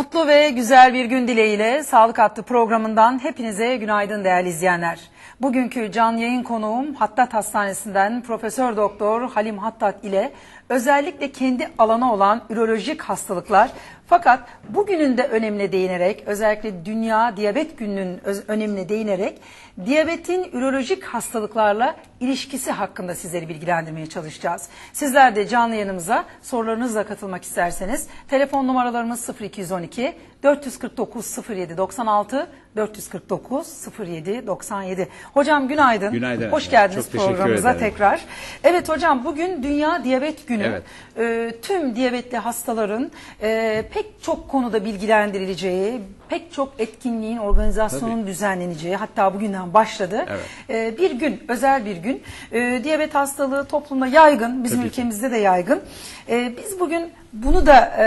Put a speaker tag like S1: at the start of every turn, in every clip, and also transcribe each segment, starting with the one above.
S1: Mutlu ve güzel bir gün dileğiyle Sağlık Hattı programından hepinize günaydın değerli izleyenler. Bugünkü canlı yayın konuğum Hattat Hastanesi'nden Profesör Doktor Halim Hattat ile özellikle kendi alanı olan ürolojik hastalıklar fakat bugünün de önemine değinerek özellikle Dünya Diyabet Günü'nün önemine değinerek diyabetin ürolojik hastalıklarla ilişkisi hakkında sizleri bilgilendirmeye çalışacağız. Sizler de canlı yayınımıza sorularınızla katılmak isterseniz telefon numaralarımız 0212 449 07 96 449 07 97. Hocam günaydın.
S2: Günaydın.
S1: Hoş geldiniz
S2: Çok teşekkür
S1: programımıza
S2: ederim.
S1: tekrar. Evet hocam bugün Dünya Diyabet Günü.
S2: Evet.
S1: Ee, tüm diyabetli hastaların e, pek çok konuda bilgilendirileceği, pek çok etkinliğin, organizasyonun
S2: Tabii.
S1: düzenleneceği hatta bugünden başladı.
S2: Evet.
S1: Ee, bir gün, özel bir gün. Ee, diyabet hastalığı toplumda yaygın, bizim
S2: Tabii ki.
S1: ülkemizde de yaygın. Ee, biz bugün bunu da e,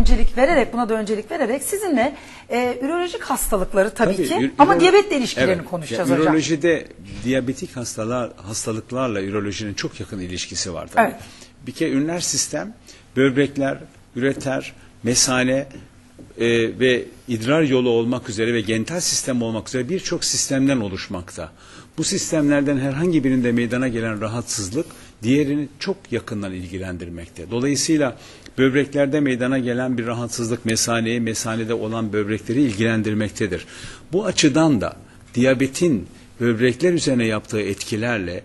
S1: öncelik vererek, buna da öncelik vererek sizinle e, ürolojik hastalıkları tabii, ki
S2: ür-
S1: ama diyabetle ilişkilerini
S2: Evet.
S1: konuşacağız
S2: Ya,
S1: hocam.
S2: Ürolojide diyabetik hastalar hastalıklarla ürolojinin çok yakın ilişkisi var tabii.
S1: Evet.
S2: Bir kere üriner sistem böbrekler, üreter, mesane e, ve idrar yolu olmak üzere ve genital sistem olmak üzere birçok sistemden oluşmakta. Bu sistemlerden herhangi birinde meydana gelen rahatsızlık diğerini çok yakından ilgilendirmekte. Dolayısıyla böbreklerde meydana gelen bir rahatsızlık mesaneyi, mesanede olan böbrekleri ilgilendirmektedir. Bu açıdan da diyabetin böbrekler üzerine yaptığı etkilerle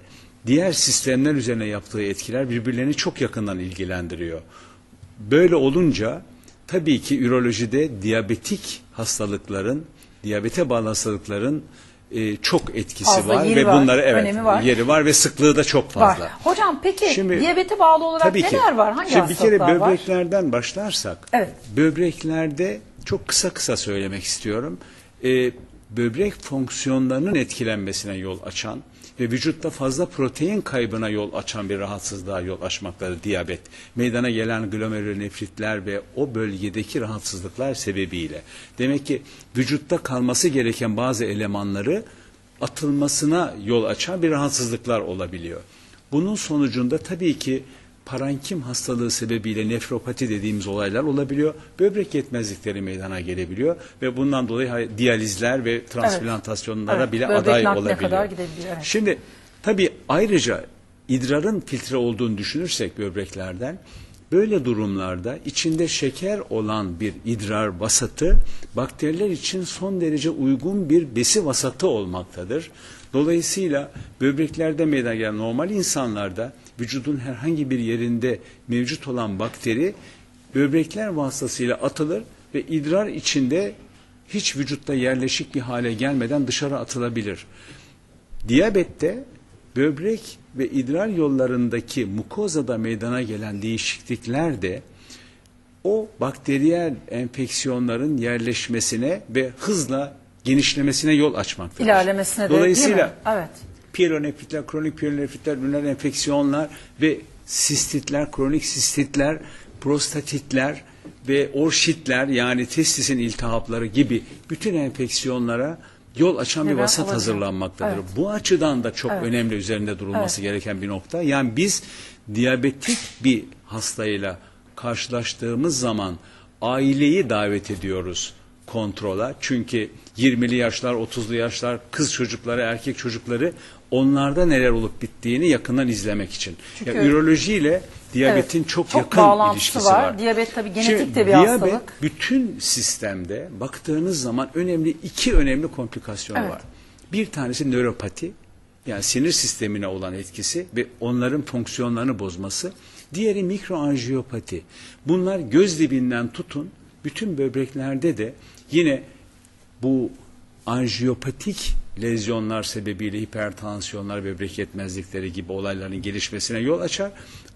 S2: diğer sistemler üzerine yaptığı etkiler birbirlerini çok yakından ilgilendiriyor. Böyle olunca tabii ki ürolojide diyabetik hastalıkların, diyabete bağlı hastalıkların e, çok etkisi
S1: Fazla
S2: var ve
S1: var,
S2: bunları evet
S1: var.
S2: yeri var ve sıklığı da çok
S1: Var.
S2: fazla.
S1: Hocam peki
S2: Şimdi-
S1: diyabete bağlı olarak
S2: Tabii ki.
S1: neler var? Hangi
S2: Şimdi bir kere
S1: hastalıklar var?
S2: böbreklerden başlarsak,
S1: Evet.
S2: böbreklerde çok kısa kısa söylemek istiyorum. Ee, böbrek fonksiyonlarının etkilenmesine yol açan ve vücutta fazla protein kaybına yol açan bir rahatsızlığa yol açmaktadır diyabet. Meydana gelen glomerülonefritler ve o bölgedeki rahatsızlıklar sebebiyle. Demek ki vücutta kalması gereken bazı elemanları atılmasına yol açan bir rahatsızlıklar olabiliyor. Bunun sonucunda tabii ki parenkim hastalığı sebebiyle nefropati dediğimiz olaylar olabiliyor. Böbrek yetmezlikleri meydana gelebiliyor ve bundan dolayı diyalizler ve transplantasyonlara
S1: Evet,
S2: bile
S1: böbrek
S2: aday olabiliyor.
S1: kadar gidebiliyor, evet.
S2: Şimdi tabii ayrıca idrarın filtre olduğunu düşünürsek böbreklerden böyle durumlarda içinde şeker olan bir idrar vasatı bakteriler için son derece uygun bir besi vasatı olmaktadır. Dolayısıyla böbreklerde meydana gelen normal insanlarda vücudun herhangi bir yerinde mevcut olan bakteri böbrekler vasıtasıyla atılır ve idrar içinde hiç vücutta yerleşik bir hale gelmeden dışarı atılabilir. Diyabette böbrek ve idrar yollarındaki mukozada meydana gelen değişiklikler de o bakteriyel enfeksiyonların yerleşmesine ve hızla genişlemesine yol açmaktadır.
S1: İlerlemesine de
S2: Dolayısıyla
S1: değil mi? Evet.
S2: Pielonefritler, kronik pielonefritler, üriner enfeksiyonlar ve sistitler, kronik sistitler, prostatitler ve orşitler yani testisin iltihapları gibi bütün enfeksiyonlara yol açan bir
S1: Neden
S2: vasat
S1: olabilir?
S2: hazırlanmaktadır.
S1: Evet.
S2: Bu açıdan da çok
S1: Evet.
S2: önemli üzerinde durulması gereken bir nokta. Yani biz diyabetik bir hastayla karşılaştığımız zaman aileyi davet ediyoruz kontrola. Çünkü 20'li yaşlar, 30'lu yaşlar, kız çocukları, erkek çocukları onlarda neler olup bittiğini yakından izlemek için.
S1: Çünkü-
S2: ya ürolojiyle diyabetin
S1: Evet,
S2: çok,
S1: çok
S2: yakın ilişkisi
S1: var.
S2: var.
S1: Diyabet tabii genetik
S2: Şimdi
S1: de bir
S2: diyabet,
S1: hastalık.
S2: bütün sistemde baktığınız zaman önemli iki önemli komplikasyon
S1: Evet.
S2: var. Bir tanesi nöropati yani sinir sistemine olan etkisi ve onların fonksiyonlarını bozması. Diğeri mikroanjiyopati. Bunlar göz dibinden tutun bütün böbreklerde de yine bu anjiyopatik lezyonlar sebebiyle hipertansiyonlar, böbrek yetmezlikleri gibi olayların gelişmesine yol açar.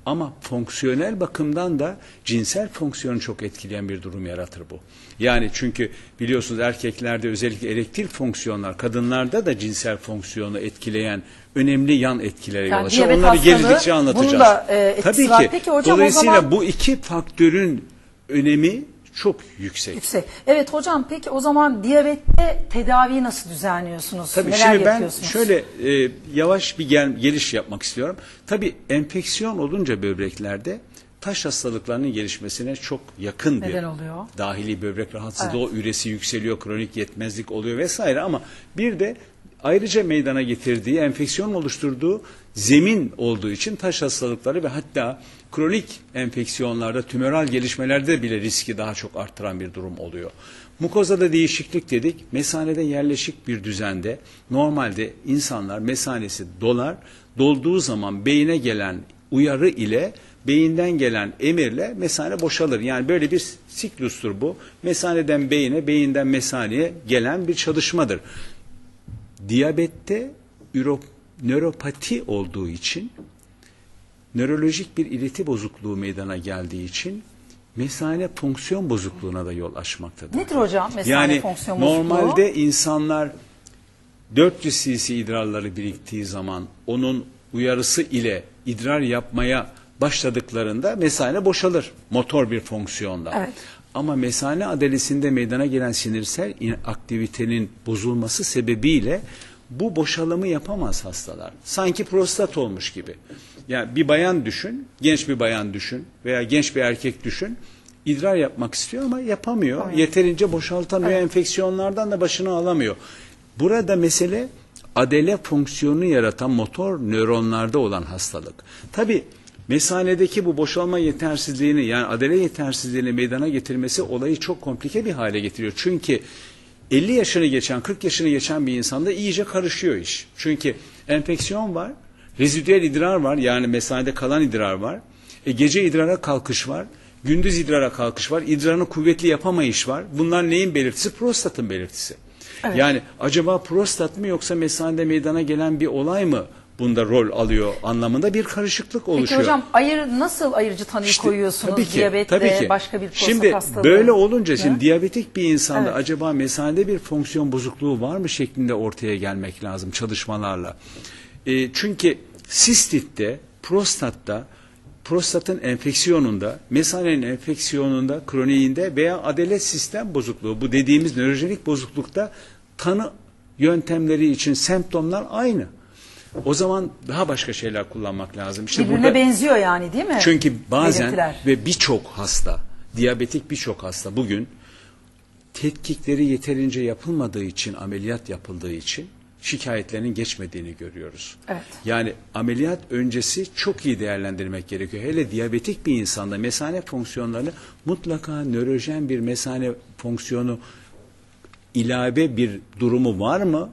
S2: Ama fonksiyonel bakımdan da cinsel fonksiyonu çok etkileyen bir durum yaratır bu. Yani çünkü biliyorsunuz erkeklerde özellikle erektil fonksiyonlar, kadınlarda da cinsel fonksiyonu etkileyen önemli yan etkilere yol
S1: Yani
S2: açar.
S1: diyabet
S2: Onları geldikçe anlatacağız.
S1: bunun da, e,
S2: Tabii ki.
S1: Peki hocam
S2: Dolayısıyla
S1: zaman-
S2: bu iki faktörün önemi çok yüksek.
S1: Yüksek. Evet hocam peki o zaman diyabette tedaviyi nasıl düzenliyorsunuz?
S2: Tabii
S1: Neler
S2: şimdi ben
S1: yapıyorsunuz?
S2: şöyle e, yavaş bir gel, geliş yapmak istiyorum. Tabii enfeksiyon olunca böbreklerde taş hastalıklarının gelişmesine çok yakın bir
S1: Neden oluyor?
S2: dahili böbrek rahatsızlığı,
S1: Evet.
S2: o üresi yükseliyor, kronik yetmezlik oluyor vesaire ama bir de ayrıca meydana getirdiği, enfeksiyon oluşturduğu zemin olduğu için taş hastalıkları ve hatta kronik enfeksiyonlarda, tümöral gelişmelerde bile riski daha çok arttıran bir durum oluyor. Mukozada değişiklik dedik. Mesanede yerleşik bir düzende normalde insanlar mesanesi dolar. Dolduğu zaman beyine gelen uyarı ile beyinden gelen emirle mesane boşalır. Yani böyle bir siklustur bu. Mesaneden beyine, beyinden mesaneye gelen bir çalışmadır. Diyabette nöropati olduğu için nörolojik bir ileti bozukluğu meydana geldiği için mesane fonksiyon bozukluğuna da yol açmaktadır.
S1: Nedir hocam mesane
S2: Yani
S1: fonksiyon bozukluğu?
S2: normalde insanlar 400 cc idrarları biriktiği zaman onun uyarısı ile idrar yapmaya başladıklarında mesane boşalır motor bir fonksiyonda.
S1: Evet.
S2: Ama mesane adelesinde meydana gelen sinirsel in- aktivitenin bozulması sebebiyle bu boşalımı yapamaz hastalar. Sanki prostat olmuş gibi. Yani bir bayan düşün, genç bir bayan düşün veya genç bir erkek düşün. idrar yapmak istiyor ama yapamıyor. Yeterince boşaltamıyor. Enfeksiyonlardan da başını alamıyor. Burada mesele adele fonksiyonunu yaratan motor nöronlarda olan hastalık. Tabi mesanedeki bu boşalma yetersizliğini yani adele yetersizliğini meydana getirmesi olayı çok komplike bir hale getiriyor. Çünkü 50 yaşını geçen 40 yaşını geçen bir insanda iyice karışıyor iş. Çünkü enfeksiyon var, rezidüel idrar var yani mesanede kalan idrar var. E, gece idrara kalkış var. Gündüz idrara kalkış var. İdrarını kuvvetli yapamayış var. Bunlar neyin belirtisi? Prostatın belirtisi. Yani acaba prostat mı yoksa mesanede meydana gelen bir olay mı bunda rol alıyor anlamında bir karışıklık
S1: Peki
S2: oluşuyor.
S1: hocam ayır nasıl ayırıcı tanıyı
S2: İşte,
S1: koyuyorsunuz
S2: tabii ki,
S1: diyabetle
S2: tabii ki.
S1: başka bir prostat
S2: Şimdi
S1: hastalığı?
S2: böyle olunca
S1: Ne?
S2: şimdi diyabetik bir insanda
S1: Evet.
S2: acaba mesanede bir fonksiyon bozukluğu var mı şeklinde ortaya gelmek lazım çalışmalarla. E, çünkü sistitte, prostatta, prostatın enfeksiyonunda, mesanenin enfeksiyonunda, kroniğinde veya adelet sistem bozukluğu, bu dediğimiz nörojenik bozuklukta tanı yöntemleri için semptomlar aynı. O zaman daha başka şeyler kullanmak lazım. İşte
S1: Birbirine
S2: burada-
S1: benziyor yani değil mi?
S2: çünkü bazen
S1: Belirtiler.
S2: ve birçok hasta, diyabetik birçok hasta bugün tetkikleri yeterince yapılmadığı için, ameliyat yapıldığı için şikayetlerinin geçmediğini görüyoruz.
S1: Evet.
S2: Yani ameliyat öncesi çok iyi değerlendirmek gerekiyor. Hele diyabetik bir insanda mesane fonksiyonlarını mutlaka nörojen bir mesane fonksiyonu ilave bir durumu var mı?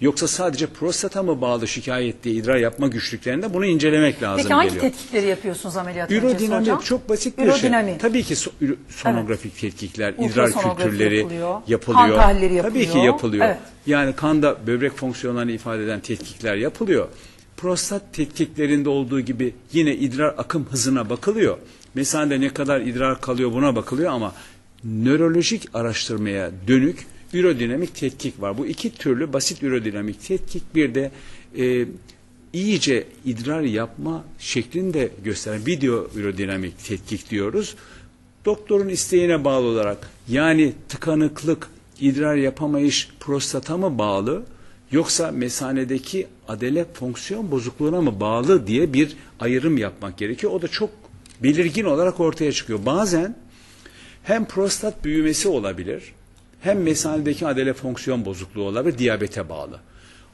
S2: Yoksa sadece prostata mı bağlı şikayetli idrar yapma güçlüklerinde bunu incelemek lazım
S1: Peki hangi
S2: geliyor.
S1: tetkikleri yapıyorsunuz ameliyat öncesi
S2: Ürodinamik
S1: hocam?
S2: çok basit bir
S1: Ürodinamik.
S2: şey. Tabii ki so- ürü- sonografik tetkikler, idrar
S1: Ultrasonografi
S2: kültürleri
S1: yapılıyor.
S2: yapılıyor.
S1: Kan tahlilleri
S2: Tabii ki
S1: yapılıyor.
S2: yapılıyor.
S1: Evet.
S2: Yani kanda böbrek fonksiyonlarını ifade eden tetkikler yapılıyor. Prostat tetkiklerinde olduğu gibi yine idrar akım hızına bakılıyor. Mesanede ne kadar idrar kalıyor buna bakılıyor ama nörolojik araştırmaya dönük ürodinamik tetkik var. Bu iki türlü basit ürodinamik tetkik bir de e, iyice idrar yapma şeklini de gösteren video ürodinamik tetkik diyoruz. Doktorun isteğine bağlı olarak yani tıkanıklık, idrar yapamayış prostata mı bağlı yoksa mesanedeki adele fonksiyon bozukluğuna mı bağlı diye bir ayrım yapmak gerekiyor. O da çok belirgin olarak ortaya çıkıyor. Bazen hem prostat büyümesi olabilir hem mesanedeki adele fonksiyon bozukluğu olabilir diyabete bağlı.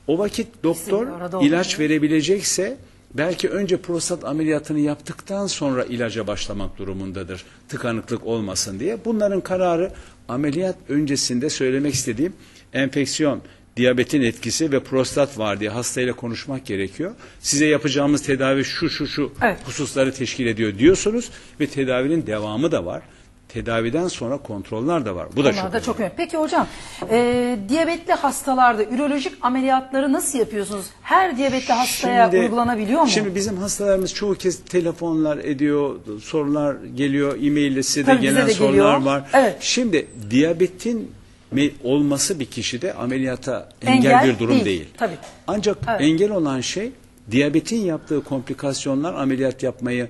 S2: O vakit doktor
S1: oluyor.
S2: ilaç verebilecekse belki önce prostat ameliyatını yaptıktan sonra ilaca başlamak durumundadır tıkanıklık olmasın diye. Bunların kararı ameliyat öncesinde söylemek istediğim enfeksiyon, diyabetin etkisi ve prostat var diye hastayla konuşmak gerekiyor. Size yapacağımız tedavi şu şu şu
S1: Evet.
S2: hususları teşkil ediyor diyorsunuz ve tedavinin devamı da var. Tedaviden sonra kontroller de var. Bu da
S1: Onlar
S2: çok
S1: da çok
S2: önemli.
S1: önemli. Peki hocam, e, diyabetli hastalarda ürolojik ameliyatları nasıl yapıyorsunuz? Her diyabetli hastaya
S2: Şimdi-
S1: uygulanabiliyor mu?
S2: Şimdi bizim hastalarımız çoğu kez telefonlar ediyor, sorular geliyor, e-mail size de
S1: Tabii bize
S2: gelen
S1: de
S2: sorular
S1: geliyor.
S2: var.
S1: Evet.
S2: Şimdi diyabetin me- olması bir kişide ameliyata engel, bir durum
S1: değil,
S2: değil.
S1: tabii.
S2: Ancak
S1: Evet.
S2: engel olan şey diyabetin yaptığı komplikasyonlar ameliyat yapmayı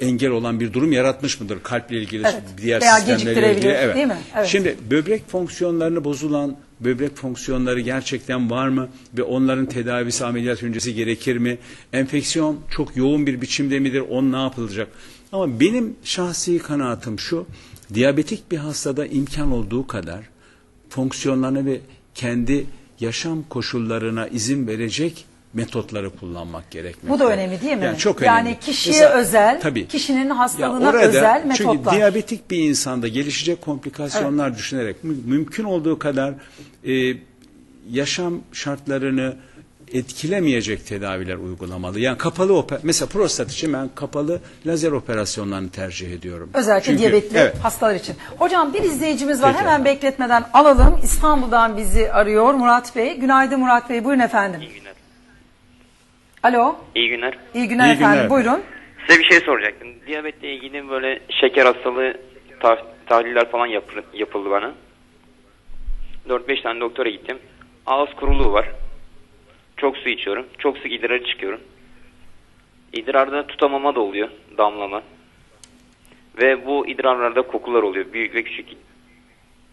S2: engel olan bir durum yaratmış mıdır? Kalple ilgili,
S1: Evet.
S2: diğer
S1: Veya
S2: sistemlerle ilgili. Evet.
S1: değil mi? Evet.
S2: Şimdi böbrek fonksiyonlarını bozulan böbrek fonksiyonları gerçekten var mı ve onların tedavisi ameliyat öncesi gerekir mi? Enfeksiyon çok yoğun bir biçimde midir? On ne yapılacak? Ama benim şahsi kanaatim şu, diyabetik bir hastada imkan olduğu kadar fonksiyonlarını ve kendi yaşam koşullarına izin verecek metotları kullanmak gerekmekte.
S1: Bu da önemli değil mi?
S2: Yani çok
S1: Yani
S2: önemli.
S1: kişiye
S2: Mesela-
S1: özel,
S2: tabii.
S1: kişinin hastalığına
S2: orada,
S1: özel metotlar.
S2: Çünkü diyabetik bir insanda gelişecek komplikasyonlar düşünerek mü- mümkün olduğu kadar e, yaşam şartlarını etkilemeyecek tedaviler uygulamalı. Yani kapalı oper mesela prostat için ben kapalı lazer operasyonlarını tercih ediyorum.
S1: Özellikle
S2: Çünkü-
S1: diyabetli
S2: evet.
S1: hastalar için. Hocam bir izleyicimiz var.
S2: Peki.
S1: Hemen bekletmeden alalım. İstanbul'dan bizi arıyor Murat Bey. Günaydın Murat Bey. Buyurun efendim.
S3: İyi günler.
S1: Alo.
S3: İyi günler.
S1: İyi günler
S2: İyi
S1: efendim.
S2: günler.
S1: Buyurun.
S3: Size bir şey soracaktım. Diyabetle ilgili böyle şeker hastalığı ta- tahliller falan yapı- yapıldı bana. 4-5 tane doktora gittim. Ağız kuruluğu var. Çok su içiyorum. Çok sık idrara çıkıyorum. İdrarda tutamama da oluyor. Damlama. Ve bu idrarlarda kokular oluyor. Büyük ve küçük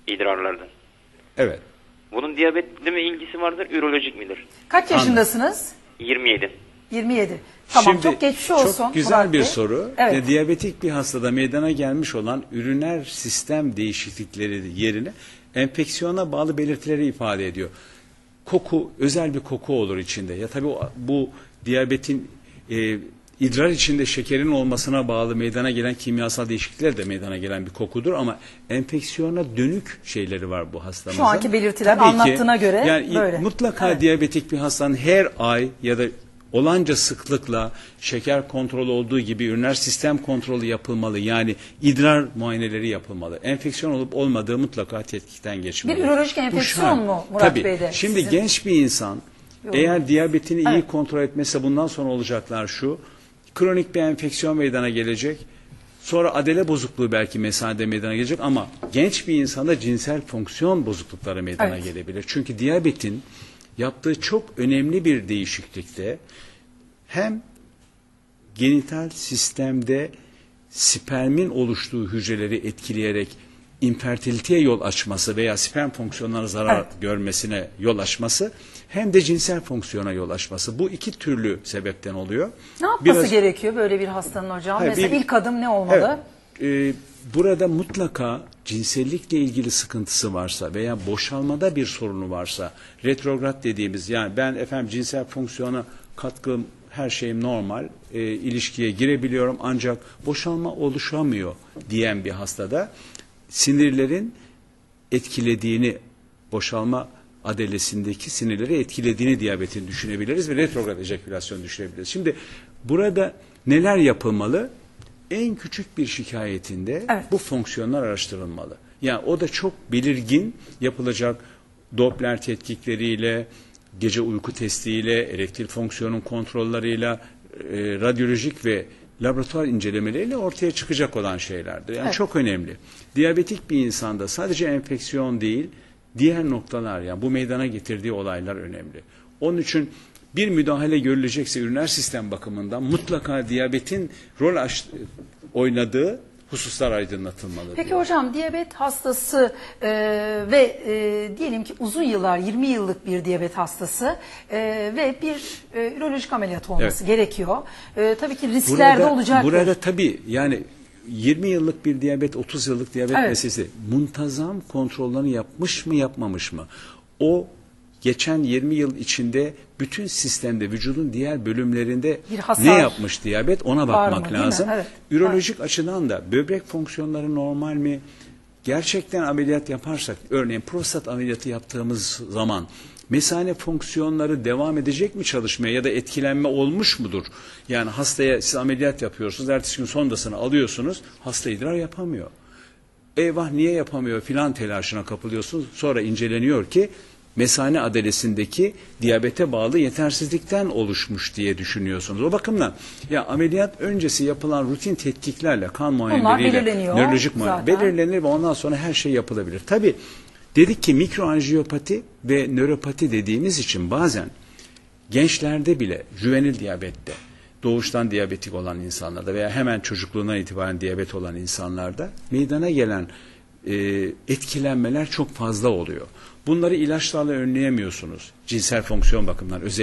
S3: idrarlarda.
S2: Evet.
S3: Bunun diyabetle mi ilgisi vardır? Ürolojik midir?
S1: Kaç yaşındasınız?
S3: 27.
S1: 27. Tamam
S2: Şimdi,
S1: çok geçmiş olsun.
S2: Çok güzel
S1: Murat
S2: bir
S1: Bey.
S2: soru.
S1: Evet.
S2: Ve diyabetik bir hastada meydana gelmiş olan üriner sistem değişiklikleri yerine enfeksiyona bağlı belirtileri ifade ediyor. Koku, özel bir koku olur içinde. Ya tabii bu diyabetin e, idrar içinde şekerin olmasına bağlı meydana gelen kimyasal değişiklikler de meydana gelen bir kokudur ama enfeksiyona dönük şeyleri var bu hastamızın.
S1: Şu anki belirtiler
S2: Tabii ki,
S1: anlattığına göre
S2: yani
S1: böyle.
S2: mutlaka
S1: Evet.
S2: diyabetik bir hastanın her ay ya da olanca sıklıkla şeker kontrolü olduğu gibi üriner sistem kontrolü yapılmalı. Yani idrar muayeneleri yapılmalı. Enfeksiyon olup olmadığı mutlaka tetkikten geçmeli.
S1: Bir ürolojik enfeksiyon mu Murat
S2: Tabii.
S1: Bey'de
S2: Şimdi
S1: sizin?
S2: genç bir insan eğer diyabetini iyi
S1: Evet.
S2: kontrol etmezse bundan sonra olacaklar şu. Kronik bir enfeksiyon meydana gelecek. Sonra adele bozukluğu belki mesanede meydana gelecek ama genç bir insanda cinsel fonksiyon bozuklukları meydana
S1: Evet.
S2: gelebilir. Çünkü diyabetin yaptığı çok önemli bir değişiklikte hem genital sistemde spermin oluştuğu hücreleri etkileyerek infertiliteye yol açması veya sperm fonksiyonlarına zarar
S1: Evet.
S2: görmesine yol açması hem de cinsel fonksiyona yol açması. Bu iki türlü sebepten oluyor.
S1: Ne yapması
S2: Biraz-
S1: gerekiyor böyle bir hastanın hocam?
S2: Hayır,
S1: Mesela
S2: bir-
S1: ilk adım ne olmalı?
S2: Evet. Ee, burada mutlaka cinsellikle ilgili sıkıntısı varsa veya boşalmada bir sorunu varsa retrograd dediğimiz yani ben efendim cinsel fonksiyona katkım her şeyim normal e, ilişkiye girebiliyorum ancak boşalma oluşamıyor diyen bir hastada sinirlerin etkilediğini boşalma adelesindeki sinirleri etkilediğini diyabetin düşünebiliriz ve retrograd ejekülasyon düşünebiliriz. Şimdi burada neler yapılmalı? En küçük bir şikayetinde
S1: Evet.
S2: bu fonksiyonlar araştırılmalı. Yani o da çok belirgin yapılacak Doppler tetkikleriyle, gece uyku testiyle, erektil fonksiyonun kontrolleriyle, e, radyolojik ve laboratuvar incelemeleriyle ortaya çıkacak olan şeylerdir. Yani
S1: Evet.
S2: çok önemli. Diyabetik bir insanda sadece enfeksiyon değil, diğer noktalar yani bu meydana getirdiği olaylar önemli. Onun için bir müdahale görülecekse üriner sistem bakımından mutlaka diyabetin rol oynadığı hususlar aydınlatılmalı.
S1: Peki
S2: diyor.
S1: hocam diyabet hastası e, ve e, diyelim ki uzun yıllar 20 yıllık bir diyabet hastası e, ve bir e, ürolojik ameliyat olması gerekiyor. E, tabii ki riskler de olacaktır.
S2: Burada tabii yani 20 yıllık bir diyabet, 30 yıllık diyabet
S1: Evet.
S2: meselesi muntazam kontrollerini yapmış mı yapmamış mı? O geçen 20 yıl içinde bütün sistemde vücudun diğer bölümlerinde ne yapmış diyabet ona bakmak
S1: mı,
S2: lazım.
S1: Evet.
S2: Ürolojik açıdan da böbrek fonksiyonları normal mi? Gerçekten ameliyat yaparsak örneğin prostat ameliyatı yaptığımız zaman mesane fonksiyonları devam edecek mi çalışmaya ya da etkilenme olmuş mudur? Yani hastaya siz ameliyat yapıyorsunuz, ertesi gün sondasını alıyorsunuz, hasta idrar yapamıyor. Eyvah niye yapamıyor filan telaşına kapılıyorsunuz. Sonra inceleniyor ki mesane adelesindeki diyabete bağlı yetersizlikten oluşmuş diye düşünüyorsunuz. O bakımdan ya ameliyat öncesi yapılan rutin tetkiklerle kan muayeneleriyle nörolojik muayene belirlenir ve ondan sonra her şey yapılabilir. Tabi dedik ki mikroanjiyopati ve nöropati dediğimiz için bazen gençlerde bile juvenil diyabette doğuştan diyabetik olan insanlarda veya hemen çocukluğundan itibaren diyabet olan insanlarda meydana gelen e, etkilenmeler çok fazla oluyor. Bunları ilaçlarla önleyemiyorsunuz. Cinsel fonksiyon bakımından özellikle